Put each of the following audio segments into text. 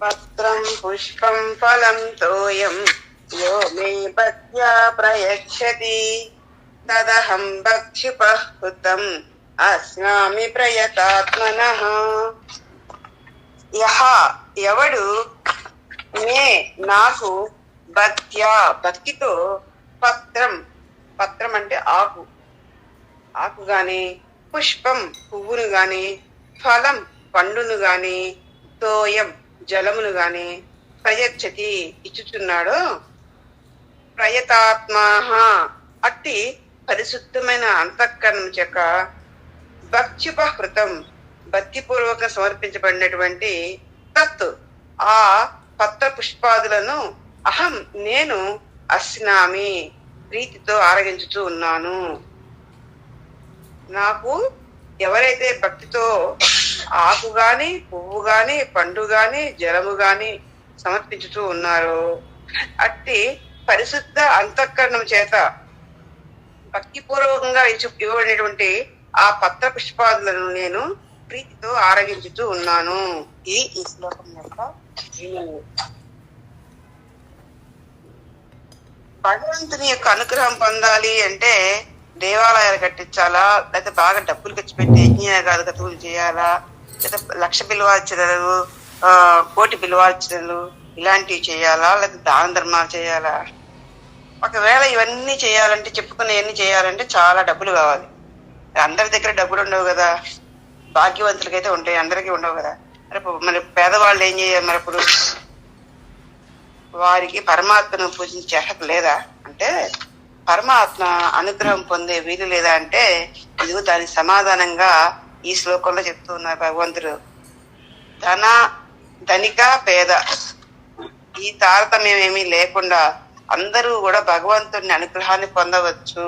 పత్రం పుష్పం ఫలం తోయం యో మే భక్త్యా ప్రయచ్చతి తదహం భక్షిపహృతం అస్నామి ప్రయతాత్మన యహ ఎవడు మే నాకు భక్త్యా భక్తితో పత్రం పత్రం అంటే ఆకు ఆకు గాని పుష్పం పువ్వును గాని ఫలం పండును గాని తోయం జలమును గాని ప్రయచ్చతి ఇచ్చుచున్నాడో. ప్రయతాత్మాహ అట్టి పరిశుద్ధమైన అంతఃకరణం చెక్క భక్త్యుపహృతం భక్తిపూర్వక సమర్పించబడినటువంటి తత్ ఆ పత్ర పుష్పాదులను అహం నేను అస్నామి ప్రీతితో ఆరగించుతూ ఉన్నాను. నాకు ఎవరైతే భక్తితో ఆకు గాని పువ్వు గాని పండు గాని జలము గాని సమర్పించుతూ ఉన్నారు. అట్టి పరిశుద్ధ అంతఃకరణం చేత భక్తిపూర్వకంగా ఇవ్వబడినటువంటి ఆ పత్ర పుష్పాదులను నేను ప్రీతితో ఆరగించుతూ ఉన్నాను. ఇది ఈ శ్లోకం యొక్క భగవంతుని యొక్క అనుగ్రహం పొందాలి అంటే దేవాలయాలు కట్టించాలా? లేకపోతే బాగా డబ్బులు ఖర్చు పెట్టి అజ్ఞాయకాలు కథలు చేయాలా? లక్ష బిల్వార్చనలు ఆ కోటి బిల్వార్చనలు ఇలాంటివి చేయాలా? లేదా దాన ధర్మాలు చేయాలా? ఒకవేళ ఇవన్నీ చేయాలంటే చెప్పుకునేవన్నీ చేయాలంటే చాలా డబ్బులు కావాలి. అందరి దగ్గర డబ్బులు ఉండవు కదా. భాగ్యవంతులకైతే ఉంటాయి అందరికీ ఉండవు కదా. మరి మరి పేదవాళ్ళు ఏం చేయాలి మరి ఇప్పుడు వారికి పరమాత్మను పూజించే అర్హత లేదా? అంటే పరమాత్మ అనుగ్రహం పొందే వీలు లేదా అంటే ఇదిగో దానికి సమాధానంగా ఈ శ్లోకంలో చెప్తూ ఉన్నారు భగవంతుడు. ధన ధనిక పేద ఈ తారతమ్యం ఏమీ లేకుండా అందరూ కూడా భగవంతుని అనుగ్రహాన్ని పొందవచ్చు.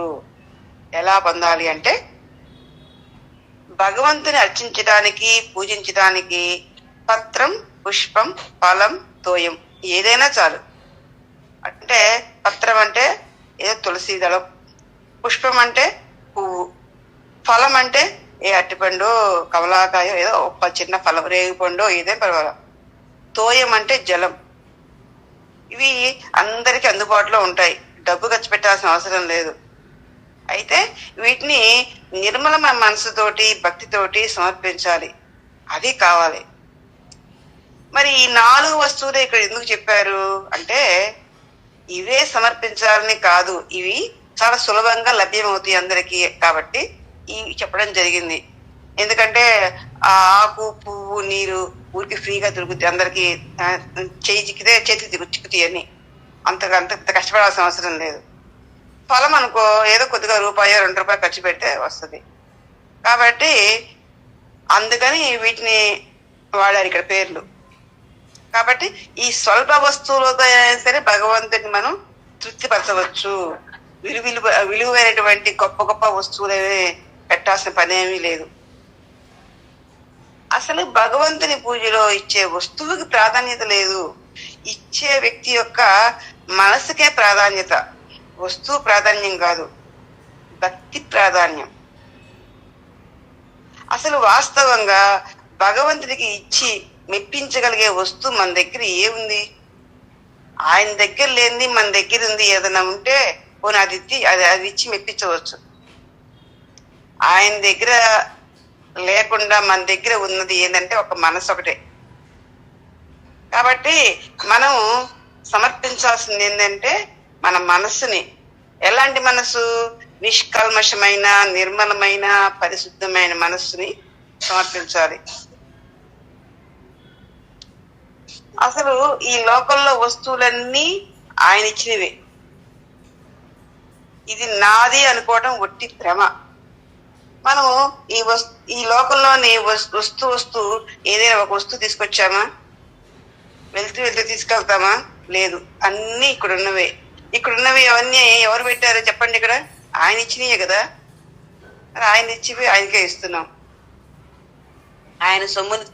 ఎలా పొందాలి అంటే భగవంతుని అర్చించడానికి పూజించడానికి పత్రం పుష్పం ఫలం తోయం ఏదైనా చాలు. అంటే పత్రం అంటే ఏదో తులసి దళం పుష్పం అంటే పువ్వు ఫలం అంటే ఏ అట్టిపండు కమలాకాయ ఏదో ఒక చిన్న ఫలం రేగిపండు ఇదే పర్వాలేదు తోయం అంటే జలం. ఇవి అందరికి అందుబాటులో ఉంటాయి. డబ్బు ఖర్చు పెట్టాల్సిన అవసరం లేదు. అయితే వీటిని నిర్మలమైన మనసుతోటి భక్తితోటి సమర్పించాలి. అది కావాలి. మరి ఈ నాలుగు వస్తువులు ఇక్కడ ఎందుకు చెప్పారు? అంటే ఇవే సమర్పించాలని కాదు. ఇవి చాలా సులభంగా లభ్యమవుతాయి అందరికీ. కాబట్టి చెప్పడం జరిగింది. ఎందుకంటే ఆ ఆకు పువ్వు నీరు ఊరికి ఫ్రీగా దొరుకుతాయి. అందరికి చేయి చిక్కితే చేతికి తిరుగు చిక్కుతాయి అని అంత అంత కష్టపడాల్సిన అవసరం లేదు. ఫలం అనుకో ఏదో కొద్దిగా రూపాయి రెండు రూపాయలు ఖర్చు పెడితే వస్తుంది. కాబట్టి అందుకని వీటిని వాడారు ఇక్కడ పేర్లు. కాబట్టి ఈ స్వల్ప వస్తువులతో అయినా సరే భగవంతుని మనం తృప్తిపరచవచ్చు. విలువ విలువ విలువైనటువంటి గొప్ప గొప్ప వస్తువులనే పెట్టాల్సిన పనేమీ లేదు. అసలు భగవంతుని పూజలో ఇచ్చే వస్తువుకి ప్రాధాన్యత లేదు. ఇచ్చే వ్యక్తి యొక్క మనసుకే ప్రాధాన్యత. వస్తువు ప్రాధాన్యం కాదు భక్తి ప్రాధాన్యం. అసలు వాస్తవంగా భగవంతుడికి ఇచ్చి మెప్పించగలిగే వస్తువు మన దగ్గర ఏముంది? ఆయన దగ్గర లేనిది మన దగ్గర ఉంది. ఏదైనా ఉంటే పోనీ అది ఇచ్చి అది అది ఇచ్చి మెప్పించవచ్చు. ఆయన దగ్గర లేకుండా మన దగ్గర ఉన్నది ఏంటంటే ఒక మనసు ఒకటే. కాబట్టి మనం సమర్పించాల్సింది ఏంటంటే మన మనస్సుని ఎలాంటి మనసు? నిష్కల్మషమైన నిర్మలమైన పరిశుద్ధమైన మనస్సుని సమర్పించాలి. అసలు ఈ లోకంలో వస్తువులన్నీ ఆయన ఇచ్చినవే. ఇది నాది అనుకోవడం ఒట్టి భ్రమ. మనము ఈ వస్తు ఈ లోకంలోని వస్తు వస్తు వస్తూ ఏదైనా ఒక వస్తువు తీసుకొచ్చామా? వెళ్తూ వెళ్తూ తీసుకెళ్తామా? లేదు. అన్ని ఇక్కడ ఉన్నవే ఇక్కడ ఉన్నవి అవన్నీ ఎవరు పెట్టారో చెప్పండి ఇక్కడ? ఆయన ఇచ్చినయే కదా. మరి ఆయన ఇచ్చివి ఆయనకే ఇస్తున్నాం. ఆయన సొమ్ముని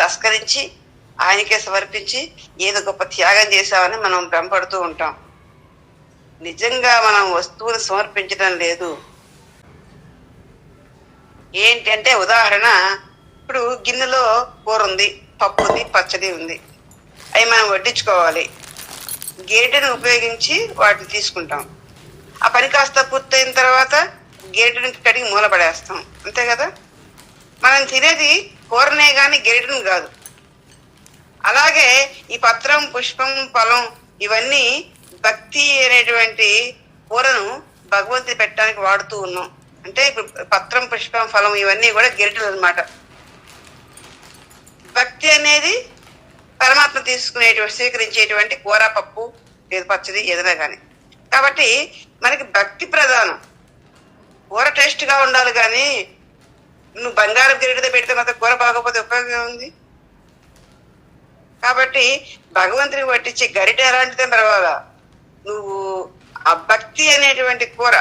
తస్కరించి ఆయనకే సమర్పించి ఏదో గొప్ప త్యాగం చేశామని మనం భ్రమపడుతూ ఉంటాం. నిజంగా మనం వస్తువుని సమర్పించడం లేదు. ఏంటంటే ఉదాహరణ ఇప్పుడు గిన్నెలో కూర ఉంది పప్పు ఉంది పచ్చడి ఉంది. అవి మనం వడ్డించుకోవాలి. గేటెను ఉపయోగించి వాటిని తీసుకుంటాం. ఆ పని కాస్త పూర్తయిన తర్వాత గేటెను కడిగి మూలపడేస్తాం అంతే కదా? మనం తినేది కూరనే కానీ గేటెను కాదు. అలాగే ఈ పత్రం పుష్పం ఫలం ఇవన్నీ భక్తి అనేటువంటి కూరను భగవంతుని పెట్టడానికి వాడుతూ ఉన్నాం. అంటే ఇప్పుడు పత్రం పుష్పం ఫలం ఇవన్నీ కూడా గిరిటలు అన్నమాట. భక్తి అనేది పరమాత్మ తీసుకునేటువంటి స్వీకరించేటువంటి కూర పప్పు లేదు పచ్చడి ఏదైనా కానీ కాబట్టి మనకి భక్తి ప్రధానం. కూర టేస్ట్గా ఉండాలి కానీ నువ్వు బంగారం గిరిటితో పెడితే మాత్రం కూర బాగోకపోతే ఉపయోగం ఉంది కాబట్టి భగవంతుని పట్టించే గరిట ఎలాంటిదే పర్వాలా? నువ్వు ఆ భక్తి అనేటువంటి కూర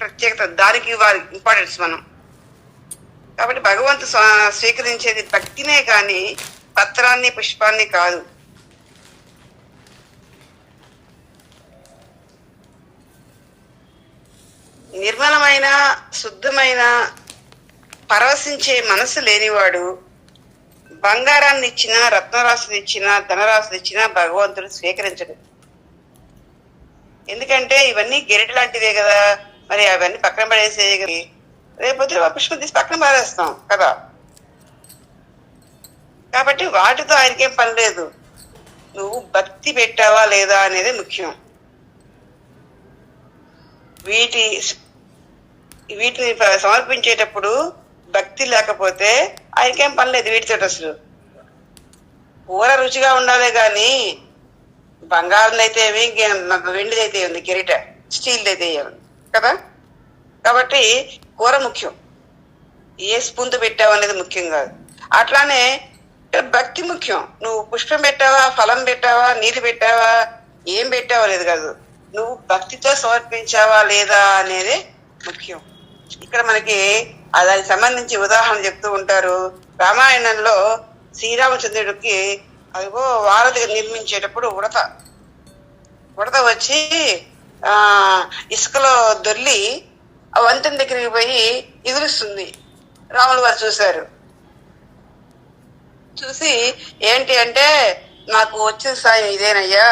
ప్రత్యేకత దానికి ఇవ్వాలి ఇంపార్టెన్స్ మనం. కాబట్టి భగవంతు స్వీకరించేది భక్తినే కానీ పత్రాన్ని పుష్పాన్ని కాదు. నిర్మలమైన శుద్ధమైన పరవశించే మనసు లేనివాడు బంగారాన్ని ఇచ్చినా రత్నరాశిని ఇచ్చినా ధనరాశిని ఇచ్చినా భగవంతుడు స్వీకరించడు. ఎందుకంటే ఇవన్నీ గెరిట లాంటివే కదా. మరి అవన్నీ పక్కన పడేసే రేపొద్దు పుష్పం తీసి పక్కన మారేస్తాం కదా. కాబట్టి వాటితో ఆయనకేం పని లేదు. నువ్వు భక్తి పెట్టావా లేదా అనేది ముఖ్యం. వీటి వీటిని సమర్పించేటప్పుడు భక్తి లేకపోతే ఆయనకేం పని లేదు వీటితో అసలు. కూర రుచిగా ఉండాలి కానీ బంగారం అయితే ఏమి వెండిది అయితే ఉంది కిరీట స్టీల్ అయితే ఏమి కదా? కాబట్టి కూర ముఖ్యం. ఏ స్పూన్తో పెట్టావు అనేది ముఖ్యం కాదు. అట్లానే భక్తి ముఖ్యం. నువ్వు పుష్పం పెట్టావా ఫలం పెట్టావా నీరు పెట్టావా ఏం పెట్టావా లేదు కాదు. నువ్వు భక్తితో సమర్పించావా లేదా అనేది ముఖ్యం. ఇక్కడ మనకి దానికి సంబంధించి ఉదాహరణ చెప్తూ ఉంటారు. రామాయణంలో శ్రీరామచంద్రుడికి అదిగో వారధి నిర్మించేటప్పుడు ఉడత. ఉడత వచ్చి ఇసుకలో దొర్లి ఆ వంతెన దగ్గరికి పోయి ఎదురుస్తుంది రాములు వారు చూశారు. చూసి ఏంటి అంటే నాకు వచ్చిన సాయం ఇదేనయ్యా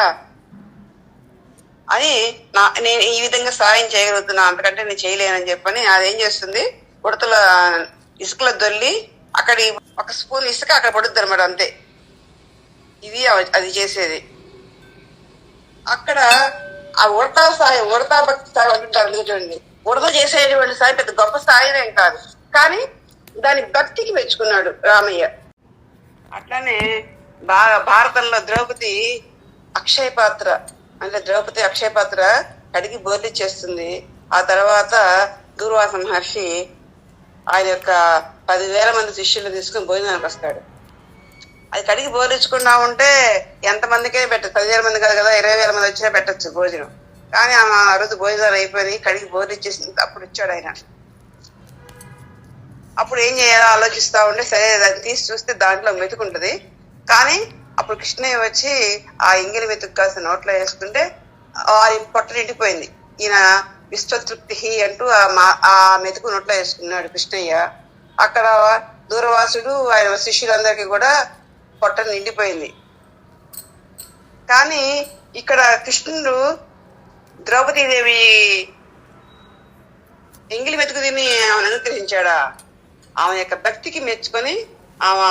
అని నా నేను ఈ విధంగా సాయం చేయగలుగుతున్నా అంతకంటే నేను చేయలేనని చెప్పని అదేం చేస్తుంది? ఉడతల ఇసుకలో దొల్లి అక్కడి ఒక స్పూన్ ఇసుక అక్కడ పడుద్ది అనమాట అంతే. ఇది అది చేసేది. అక్కడ ఆ ఉడతా స్థాయి ఉడతా భక్తి స్థాయి అంటుంటారు చూడండి. ఉడత చేసేటువంటి స్థాయి పెద్ద గొప్ప స్థాయినేం కాదు. కానీ దాని భక్తికి మెచ్చుకున్నాడు రామయ్య. అట్లానే భా భారతంలో ద్రౌపది అక్షయ పాత్ర అంటే ద్రౌపది అక్షయ పాత్ర కడిగి బోర్లి చేస్తుంది. ఆ తర్వాత దూర్వాస మహర్షి ఆయన యొక్క పదివేల మంది శిష్యులు తీసుకుని భోజనానికి వస్తాడు. అది కడిగి బోరించుకున్నా ఉంటే ఎంతమందికే పెట్టచ్చు పదివేల మంది కాదు కదా ఇరవై వేల మంది వచ్చినా పెట్టచ్చు భోజనం. కానీ ఆమె ఆ రోజు భోజనాలు అయిపోయి కడిగి బోరిచ్చేసింది అప్పుడు ఇచ్చాడు ఆయన. అప్పుడు ఏం చేయాలో ఆలోచిస్తా ఉంటే సరే దాన్ని తీసి చూస్తే దాంట్లో మెతుకుంటుంది. కానీ అప్పుడు కృష్ణయ్య వచ్చి ఆ ఎంగిలి మెతుకు కాస్త నోట్లో వేసుకుంటే వారి పొట్ట నిండిపోయింది. ఈయన విశ్వతృప్తి అంటూ ఆ మా- ఆ మెతుకు నోట్లో వేసుకున్నాడు కృష్ణయ్య. అక్కడ దూరవాసుడు ఆయన శిష్యులందరికీ కూడా పొట్ట నిండిపోయింది. కానీ ఇక్కడ కృష్ణుడు ద్రౌపదీదేవి ఎంగిలి వెతుకు తిని ఆమెను అనుగ్రహించాడా? ఆమె యొక్క భక్తికి మెచ్చుకొని ఆమె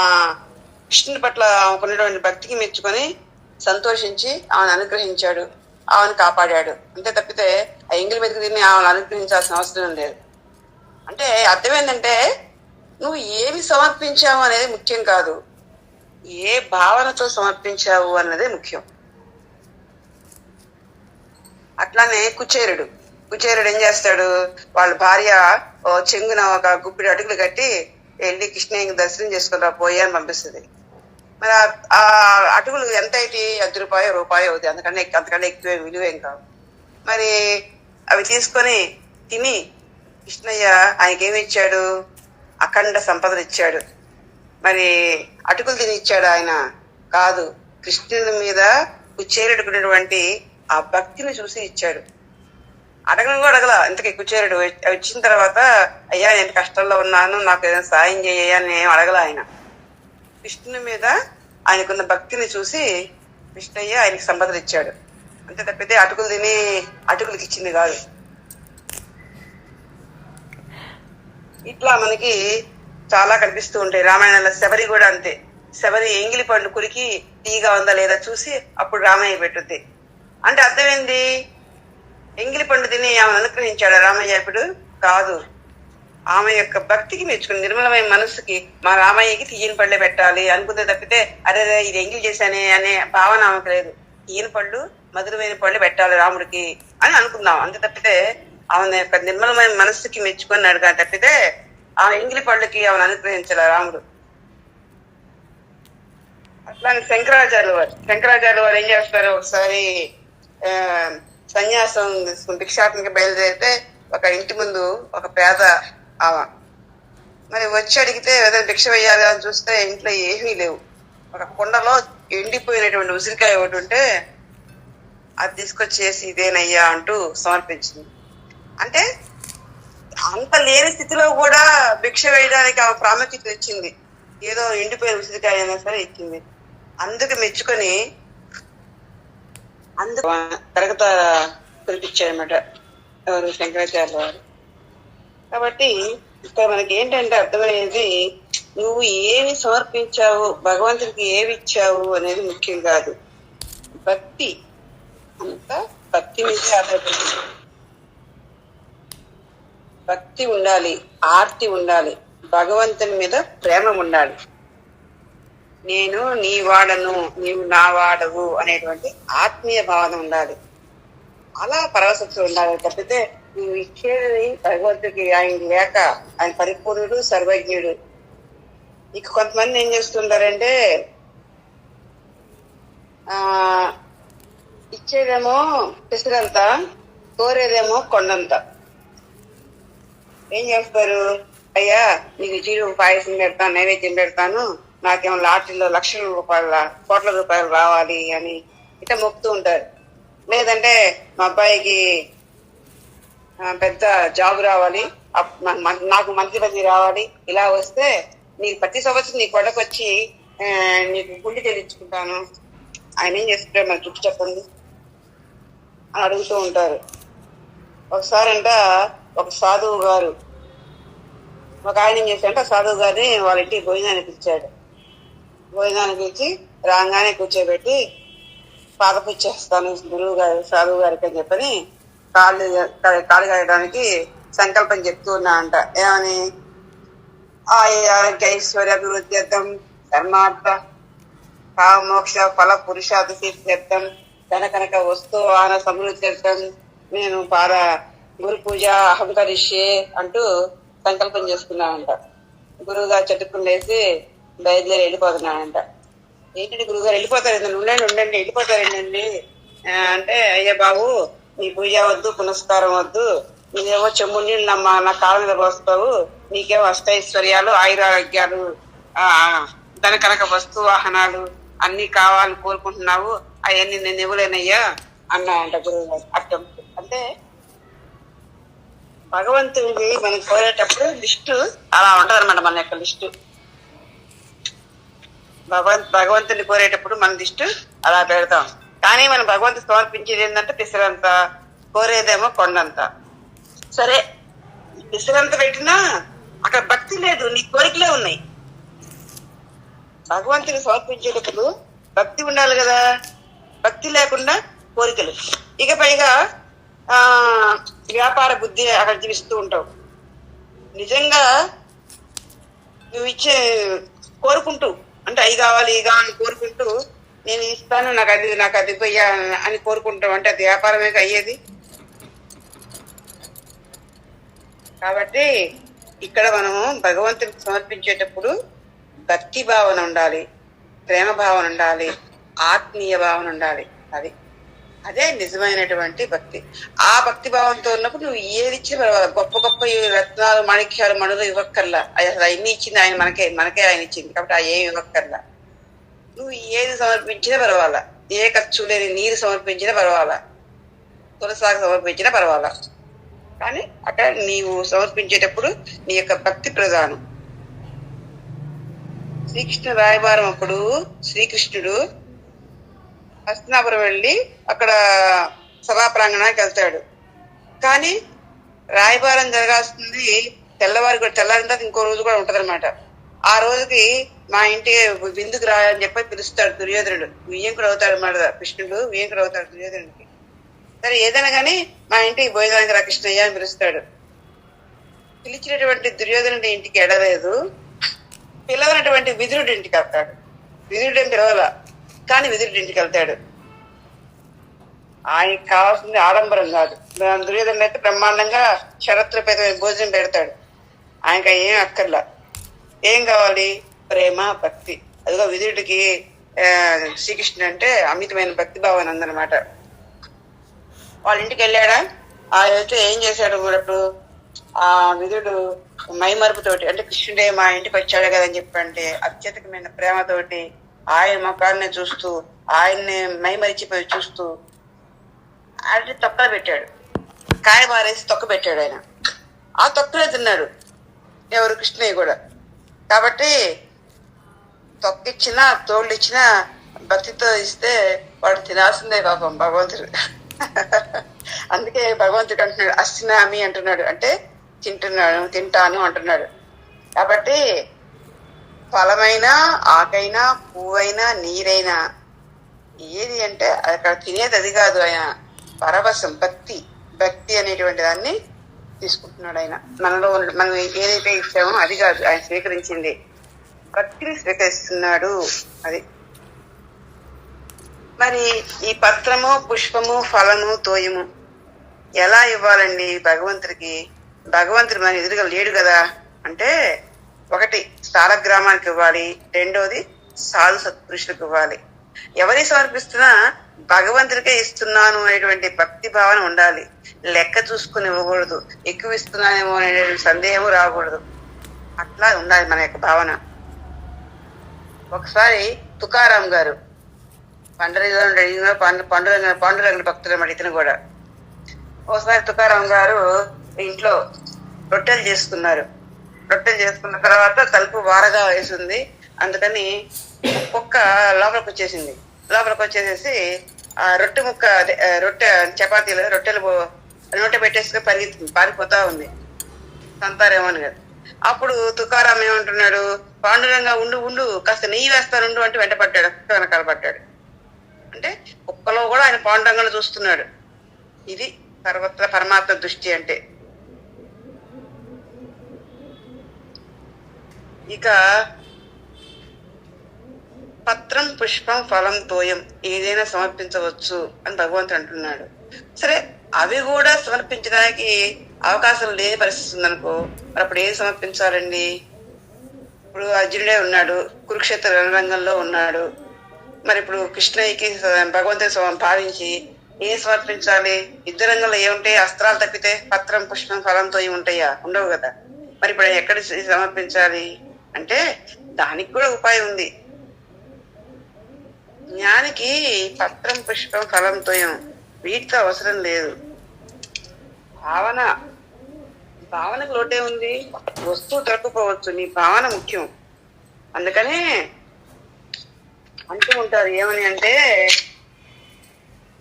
కృష్ణుని పట్ల ఆమెకున్నటువంటి భక్తికి మెచ్చుకొని సంతోషించి ఆమెను అనుగ్రహించాడు. ఆమెను కాపాడాడు. అంతే తప్పితే ఆ ఎంగిలి వెతుకు తిని ఆమెను అనుగ్రహించాల్సిన అవసరం లేదు. అంటే అర్థం ఏంటంటే నువ్వు ఏమి సమర్పించావు అనేది ముఖ్యం కాదు. ఏ భావనతో సమర్పించావు అన్నదే ముఖ్యం. అట్లానే కుచేరుడు. కుచేరుడు ఏం చేస్తాడు? వాళ్ళ భార్య ఓ చెంగున ఒక గుప్పిడి అటుకులు కట్టి వెళ్ళి కృష్ణయ్యకి దర్శనం చేసుకుని రా పోయి అని పంపిస్తుంది. మరి ఆ- అటుకులు ఎంత అయితే అర్ధ రూపాయో రూపాయి అవుతాయి. అందుకనే అంతకంటే అంతకన్నా ఎక్కువ విలువేం కావు. మరి అవి తీసుకొని తిని కృష్ణయ్య ఆయనకేమి ఇచ్చాడు? అఖండ సంపదలు ఇచ్చాడు. మరి అటుకులు తిని ఇచ్చాడు ఆయన. కాదు కృష్ణుని మీద కుచ్చేరుడుకున్నటువంటి ఆ భక్తిని చూసి ఇచ్చాడు. అడగను కూడా అడగల. ఇంతకీ కుచేరుడు వచ్చిన తర్వాత అయ్యా నేను కష్టంలో ఉన్నాను నాకు ఏదైనా సాయం చేయ అని ఏం అడగల ఆయన. కృష్ణుని మీద ఆయనకున్న భక్తిని చూసి కృష్ణయ్య ఆయనకి సంపదలు ఇచ్చాడు. అంతే తప్పితే అటుకులు తిని అటుకులకి ఇచ్చింది కాదు. ఇట్లా మనకి చాలా కనిపిస్తూ ఉంటాయి. రామాయణంలో శబరి కూడా అంతే. శబరి ఎంగిలి పండు కురికి తీగా ఉందా లేదా చూసి అప్పుడు రామయ్య పెట్టుద్ది. అంటే అర్థమైంది? ఎంగిలి పండు తిని ఆమె అనుగ్రహించాడు రామయ్య ఇప్పుడు? కాదు. ఆమె యొక్క భక్తికి మెచ్చుకుని నిర్మలమైన మనసుకి మా రామయ్యకి తీయని పళ్ళే పెట్టాలి. అనుకుంటే తప్పితే అరే ఇది ఎంగిలి చేశానే అనే భావన ఆమెకు లేదు. తీయని పళ్ళు మధురమైన పళ్ళు పెట్టాలి రాముడికి అని అనుకుందాం. అంతే తప్పితే ఆమె యొక్క నిర్మలమైన మనస్సుకి మెచ్చుకున్నాడు కానీ తప్పితే ఆ ఎంగిలి పళ్ళకి ఆమెను అనుగ్రహించాల రాముడు? అట్లానే శంకరాచార్యుల వారు. శంకరాచార్యుల వారు ఏం చేస్తారు ఒకసారి సన్యాసం తీసుకుని భిక్షాటనకి బయలుదేరితే ఒక ఇంటి ముందు ఒక పేద ఆమె. మరి వచ్చి అడిగితే ఏదైనా భిక్ష వేయాలి అని చూస్తే ఇంట్లో ఏమీ లేవు. ఒక కుండలో ఎండిపోయినటువంటి ఉసిరికాయ ఒకటి ఉంటే అది తీసుకొచ్చేసి ఇదేనయ్యా అంటూ సమర్పించింది. అంటే అంత లేని స్థితిలో కూడా భిక్ష వేయడానికి ఆమె ప్రాముఖ్యత ఇచ్చింది. ఏదో ఎండిపోయిన ఉసిరికాయ అయినా సరే ఇచ్చింది. అందుకు మెచ్చుకొని అందుకు తరగత కురిపించాడనమాట ఎవరు శంకరాచార్య వారు. కాబట్టి ఇక్కడ మనకి ఏంటంటే అర్థమయ్యేది నువ్వు ఏమి సమర్పించావు భగవంతుడికి ఏమి ఇచ్చావు అనేది ముఖ్యం కాదు. భక్తి అంతా భక్తి మీద ఆధారపడి భక్తి ఉండాలి ఆర్తి ఉండాలి భగవంతుని మీద ప్రేమ ఉండాలి. నేను నీ వాడను నీవు నా వాడవు అనేటువంటి ఆత్మీయ భావన ఉండాలి. అలా పరవశక్తి ఉండాలి తప్పితే నువ్వు ఇచ్చేది భగవంతుడికి ఆయన లేక ఆయన పరిపూర్ణుడు సర్వజ్ఞుడు. ఇక కొంతమంది ఏం చేస్తుంటారంటే ఆ ఇచ్చేదేమో పిసిరంత కోరేదేమో కొండంతా. ఏం చేస్తారు? అయ్యా నీకు జీడు పాయసం పెడతాను నైవేద్యం పెడతాను. నాకేమో లాటరీలో లక్షల రూపాయల కోట్ల రూపాయలు రావాలి అని ఇట్లా మొక్కుతూ ఉంటారు. లేదంటే మా అబ్బాయికి పెద్ద జాబ్ రావాలి. అప్- నాకు మంత్రి పదవి రావాలి. ఇలా వస్తే నీకు ప్రతి సంవత్సరం నీ కొడకు వచ్చి నీకు గుండె చెల్లించుకుంటాను ఆయన ఏం చేస్తుంటారు మన చుట్టూ చెప్పండి. అని అడుగుతూ ఉంటారు. ఒకసారి అంట ఒక సాధువు గారు ఒక ఆయన ఏం చేశాడంటే సాధువు గారిని వాళ్ళ ఇంటికి భోజనానికి ఇచ్చాడు భోజనానికి ఇచ్చి రాగానే కూర్చోబెట్టి పాదపుచ్చేస్తాను గురువు గారు సాధువు గారికి అని చెప్పని కాళ్ళు కాళ్ళు కడగడానికి సంకల్పం చెప్తూ ఉన్నా అంట. ఏమని? ఆరోగ్య ఐశ్వర్య అభివృద్ధి అర్థం ధర్మార్థ కామోక్ష ఫల పురుషార్థ సిద్ధ్యర్థం ధన కనుక వస్తు ఆన సమృద్ధ్యర్థం నేను పాద గురు పూజ అహంకరిష్యే అంటూ సంకల్పం చేసుకున్నానంట గురువు గారు చెట్టుకుండేసి బయలుదేరి వెళ్ళిపోతున్నానంట ఏంటంటే గురువు గారు వెళ్ళిపోతారు ఉండండి ఉండండి వెళ్ళిపోతారండి అంటే అయ్యా బాబు నీ పూజ వద్దు పునస్కారం వద్దు. నీదేమో చెమ్ము నీళ్ళు నమ్మ నా కాళ్ళ మీద పోస్తావు. నీకేమో అష్టైశ్వర్యాలు ఆయురారోగ్యాలు ఆ ధనకనక వస్తు వాహనాలు అన్ని కావాలని కోరుకుంటున్నావు. అవన్నీ నేను ఇవ్వలేనయ్యా అన్నాయంట గురువు గారు అర్థం అంటే భగవంతుడి మనం కోరేటప్పుడు లిస్టు అలా ఉంటది అనమాట మన యొక్క లిస్టు. భగవంత్ భగవంతుని కోరేటప్పుడు మన లిస్టు అలా పెడతాం. కానీ మనం భగవంతుడు సమర్పించేది ఏంటంటే పిసరంత కోరేదేమో కొండంత. సరే పిసరంత పెట్టినా అక్కడ భక్తి లేదు నీ కోరికలే ఉన్నాయి. భగవంతుని సమర్పించేటప్పుడు భక్తి ఉండాలి కదా. భక్తి లేకుండా కోరికలు. ఇక పైగా వ్యాపార బుద్ధి అక్కడ జీవిస్తూ ఉంటావు. నిజంగా నువ్వు ఇచ్చే కోరుకుంటూ అంటే అవి కావాలి ఇవి కావాలని కోరుకుంటూ నేను ఇస్తాను నాకు అది నాకు అది పోయా అని కోరుకుంటావు. అంటే అది వ్యాపారమే అయ్యేది. కాబట్టి ఇక్కడ మనము భగవంతుడికి సమర్పించేటప్పుడు భక్తి భావన ఉండాలి ప్రేమ భావన ఉండాలి ఆత్మీయ భావన ఉండాలి. అది. అదే నిజమైనటువంటి భక్తి. ఆ భక్తి భావంతో ఉన్నప్పుడు నువ్వు ఏది ఇచ్చినా గొప్ప గొప్ప రత్నాలు మాణిక్యాలు మణులు ఇవ్వక్కర్లా. అసలు అన్ని ఇచ్చింది ఆయన మనకే మనకే ఆయన ఇచ్చింది. కాబట్టి ఆ ఏమి ఇవ్వక్కర్లా. నువ్వు ఏది సమర్పించినా పర్వాలా. ఏ ఖర్చు లేని నీరు సమర్పించినా పర్వాలా. తులసాకు సమర్పించినా పర్వాలా. కానీ అక్కడ నీవు సమర్పించేటప్పుడు నీ యొక్క భక్తి ప్రధానం. శ్రీకృష్ణ రాయబారం అప్పుడు శ్రీకృష్ణుడు హస్తినాపురం వెళ్ళి అక్కడ సభా ప్రాంగణానికి వెళ్తాడు. కానీ రాయబారం జరగాల్సింది తెల్లవారి కూడా తెల్లారిన తర్వాత ఇంకో రోజు కూడా ఉంటదన్నమాట. ఆ రోజుకి మా ఇంటి విందుకు రా అని చెప్పి పిలుస్తాడు దుర్యోధనుడు. వియ్యంకుడు అవుతాడు అన్నమాట కృష్ణుడు వియ్యంకుడు అవుతాడు దుర్యోధనుడికి. సరే ఏదైనా కానీ మా ఇంటికి భోజనానికి రా కృష్ణయ్య అని పిలుస్తాడు. పిలిచినటువంటి దుర్యోధనుడి ఇంటికి ఎడలేదు పిలవనటువంటి విదురుడి ఇంటికి వస్తాడు విధుడు ఏం పిలవాల? కానీ విదురుడి ఇంటికి వెళ్తాడు. ఆయనకి కావాల్సింది ఆడంబరం కాదు. దుర్యోధన అయితే బ్రహ్మాండంగా శరత్రపేతమైన భోజనం పెడతాడు. ఆయనకి ఏం అక్కర్లా. ఏం కావాలి? ప్రేమ భక్తి. అదిగో విధుడికి శ్రీకృష్ణుడు అంటే అమితమైన భక్తి భావన ఉందన్నమాట. వాళ్ళ ఇంటికి వెళ్ళాడా? ఆ అయితే ఏం చేశాడు అప్పుడు? ఆ విధుడు మైమరుపుతోటి అంటే కృష్ణుడే మా ఇంటికి వచ్చాడు కదా అని చెప్పంటే అత్యధికమైన ప్రేమతోటి ఆయన ముఖాన్ని చూస్తూ ఆయన్ని మైమరిచిపోయి చూస్తూ ఆయన తొక్కలు పెట్టాడు. కాయ మారేసి తొక్క పెట్టాడు ఆయన. ఆ తొక్కలే తిన్నాడు. ఎవరు కృష్ణయ్య కూడా. కాబట్టి తొక్కిచ్చినా తోళ్ళు ఇచ్చినా భక్తితో ఇస్తే వాడు తినాల్సిందే పాపం భగవంతుడు. అందుకే భగవంతుడు అంటున్నాడు అస్నామి అంటున్నాడు. అంటే తింటున్నాడు తింటాను అంటున్నాడు. కాబట్టి ఫలమైనా ఆకైనా పువ్వైనా నీరైనా. ఏది అంటే అక్కడ తినేది అది కాదు ఆయన. పరవశం భక్తి భక్తి అనేటువంటి దాన్ని తీసుకుంటున్నాడు ఆయన. మనలో మనం ఏదైతే ఇచ్చామో అది కాదు ఆయన స్వీకరించింది. భక్తిని స్వీకరిస్తున్నాడు అది. మరి ఈ పత్రము పుష్పము ఫలము తోయము ఎలా ఇవ్వాలండి భగవంతుడికి? భగవంతుడు మన ఎదురుగా లేడు కదా. అంటే ఒకటి గ్రామానికి ఇవ్వాలి. రెండోది సాధు సత్పురుషులకు ఇవ్వాలి. ఎవరికి సమర్పిస్తున్నా భగవంతుడికే ఇస్తున్నాను అనేటువంటి భక్తి భావన ఉండాలి. లెక్క చూసుకుని ఇవ్వకూడదు. ఎక్కువ ఇస్తున్నానేమో అనేటువంటి సందేహం రాకూడదు. అట్లా ఉండాలి మన యొక్క భావన. ఒకసారి తుకారాం గారు పండుగ పండు పండుగ పండుగ భక్తులు అడిగిన కూడా. ఒకసారి తుకారాం గారు ఇంట్లో రొట్టెలు చేసుకున్నారు. రొట్టెలు చేసుకున్న తర్వాత తలుపు వారగా వేసింది. అందుకని కుక్క లోపలికి వచ్చేసింది. లోపలికి వచ్చేసేసి ఆ రొట్టె ముక్క అదే, రొట్టె చపాతీలు రొట్టెలు పో- నోట పెట్టేసుకుని పరిగెత్తి పారిపోతా ఉంది. సంతారేమో అని కదా అప్పుడు తుకారాం ఏమంటున్నాడు? పాండురంగా ఉండు ఉండు కాస్త నెయ్యి వేస్తాను ఉండు అంటే వెంటపడ్డాడు కుక్క వెనకాల పడ్డాడు. అంటే కుక్కలో కూడా ఆయన పాండురంగను చూస్తున్నాడు. ఇది సర్వత్ర పరమాత్మ దృష్టి అంటే. ఇక పత్రం పుష్పం ఫలం తోయం ఏదైనా సమర్పించవచ్చు అని భగవంతుడు అంటున్నాడు. సరే అవి కూడా సమర్పించడానికి అవకాశం లేని పరిస్థితి ఉందనుకో మరి అప్పుడు ఏం సమర్పించాలండి? ఇప్పుడు అర్జునుడే ఉన్నాడు కురుక్షేత్ర రణరంగంలో ఉన్నాడు. మరి ఇప్పుడు కృష్ణయ్యకి భగవంతుని భావించి ఏం సమర్పించాలి? యుద్ధ రంగంలో ఏముంటాయి అస్త్రాలు తప్పితే పత్రం పుష్పం ఫలంతో ఏమి ఉంటాయా? ఉండవు కదా. మరి ఇప్పుడు ఎక్కడ సమర్పించాలి? అంటే దానికి కూడా ఉపాయం ఉంది. జ్ఞానికి పత్రం పుష్పం ఫలం తోయం వీటితో అవసరం లేదు. భావన భావనకు లోటే ఉంది. వస్తువు దొరకపోవచ్చు నీ భావన ముఖ్యం. అందుకనే అంటూ ఉంటారు ఏమని అంటే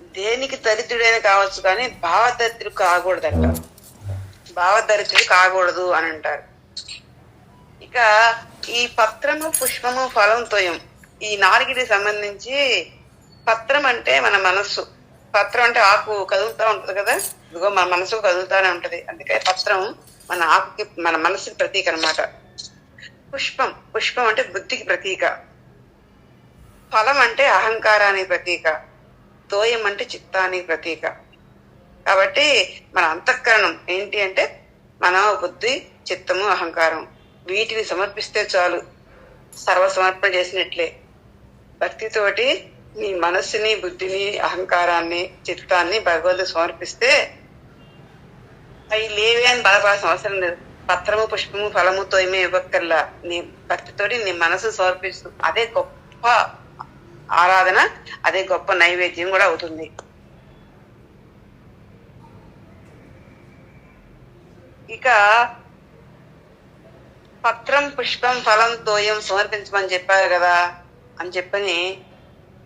దేనికి దరిద్రుడైనా కావచ్చు కానీ భావదరిద్రుడు కాకూడదంట. భావదరిద్రుడు కాకూడదు అని అంటారు. ఇక ఈ పత్రము పుష్పము ఫలం తోయం ఈ నాలుగిటి సంబంధించి పత్రం అంటే మన మనస్సు. పత్రం అంటే ఆకు కదులుతా ఉంటది కదా? ఇదిగో మన మనసు కదులుతానే ఉంటది. అందుకే పత్రం మన ఆకుకి మన మనసుకి ప్రతీక అనమాట పుష్పం. పుష్పం అంటే బుద్ధికి ప్రతీక. ఫలం అంటే అహంకారానికి ప్రతీక. తోయం అంటే చిత్తానికి ప్రతీక. కాబట్టి మన అంతఃకరణం ఏంటి అంటే మన బుద్ధి చిత్తము అహంకారం. వీటిని సమర్పిస్తే చాలు. సర్వ సమర్పణ చేసినట్లే. భక్తితోటి నీ మనస్సుని బుద్ధిని అహంకారాన్ని చిత్తాన్ని భగవంతు సమర్పిస్తే అవి లేవే అని బాధపడాల్సిన అవసరం లేదు. పత్రము పుష్పము ఫలము తోయమే ఇవ్వక్కర్లా నీ భక్తితోటి నీ మనసు సమర్పిస్తూ అదే గొప్ప ఆరాధన అదే గొప్ప నైవేద్యం కూడా అవుతుంది. ఇక పత్రం పుష్పం ఫలం తోయం సమర్పించమని చెప్పారు కదా అని చెప్పని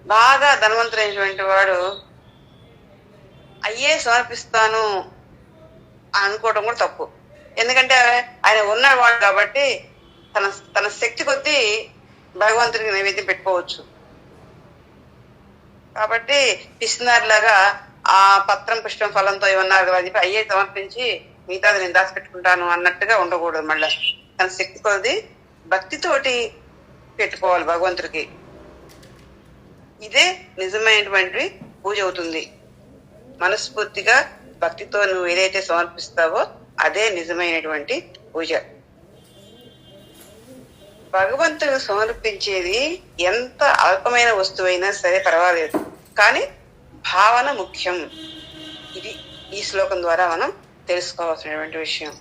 బాగా ధనవంతుడైనటువంటి వాడు అయ్యే సమర్పిస్తాను అనుకోవడం కూడా తప్పు. ఎందుకంటే ఆయన ఉన్నవాడు కాబట్టి తన తన శక్తి కొద్దీ భగవంతుడికి నైవేద్యం పెట్టుకోవచ్చు. కాబట్టి పిసినారిలాగా ఆ పత్రం పుష్పం ఫలంతో ఉన్నారు కదా అని చెప్పి అయ్యే సమర్పించి మిగతాది నేను దాచిపెట్టుకుంటాను అన్నట్టుగా ఉండకూడదు మళ్ళీ. తన శక్తి కొద్ది భక్తితోటి పెట్టుకోవాలి భగవంతుడికి. ఇదే నిజమైనటువంటి పూజ అవుతుంది. మనస్ఫూర్తిగా భక్తితో నువ్వు ఏదైతే సమర్పిస్తావో అదే నిజమైనటువంటి పూజ. భగవంతుడు సమర్పించేది ఎంత అల్పమైన వస్తువైనా సరే పర్వాలేదు. కానీ భావన ముఖ్యం. ఇది ఈ శ్లోకం ద్వారా మనం తెలుసుకోవాల్సినటువంటి విషయం.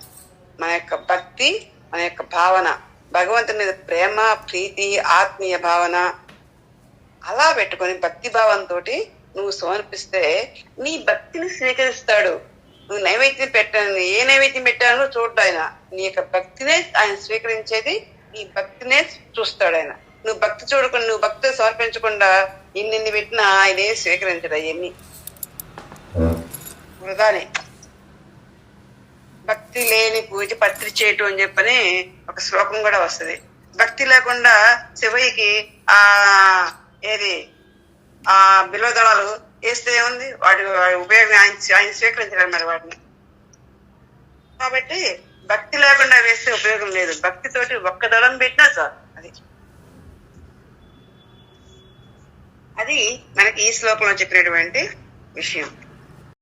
మన యొక్క భక్తి మన యొక్క భావన భగవంతుని మీద ప్రేమ ప్రీతి ఆత్మీయ భావన అలా పెట్టుకొని భక్తి భావంతో నువ్వు సమర్పిస్తే నీ భక్తిని స్వీకరిస్తాడు. నువ్వు నైవేద్యం పెట్టాను ఏ నైవేద్యం పెట్టానో చూడ్డు ఆయన. నీ యొక్క భక్తినే ఆయన స్వీకరించేది నీ భక్తినే చూస్తాడు ఆయన. నువ్వు భక్తి చూడకుండా నువ్వు భక్తి సమర్పించకుండా ఇన్ని పెట్టినా ఆయన స్వీకరించడు అవన్నీ వృధానే. భక్తి లేని పూజ పత్రి చేయటం అని చెప్పని ఒక శ్లోకం కూడా వస్తుంది. భక్తి లేకుండా శివయ్యకి ఆ ఏది ఆ బిలోదళాలు వేస్తే ఏముంది? వాటి ఉపయోగం ఆయన ఆయన స్వీకరించలేదు మరి వాటిని. కాబట్టి భక్తి లేకుండా వేస్తే ఉపయోగం లేదు. భక్తితోటి ఒక్క దళం పెట్టినా సార్ అది. అది మనకి ఈ శ్లోకంలో చెప్పినటువంటి విషయం.